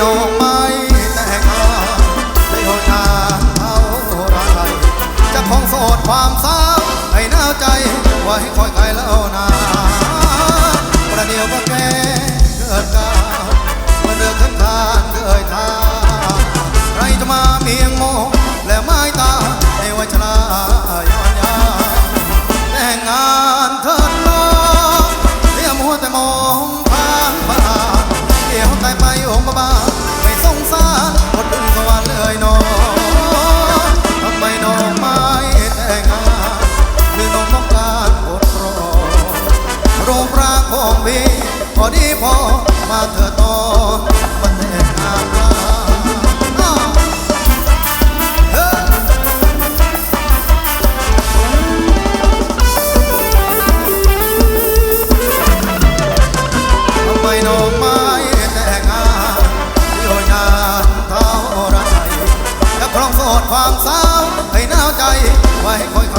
น้องไม่แต่งงานไม่โหดนาเท่าไรจะคงโสดความเศร้าให้หน้าใจไว้คอยใครแล้วนา คงมีพอดีพอมาเธอต่อมันแน่นาปาทำไมนองไม้แต่งานยยนานเท่าไรจะครองโสดความสาวให้หนาวใจไว้คอย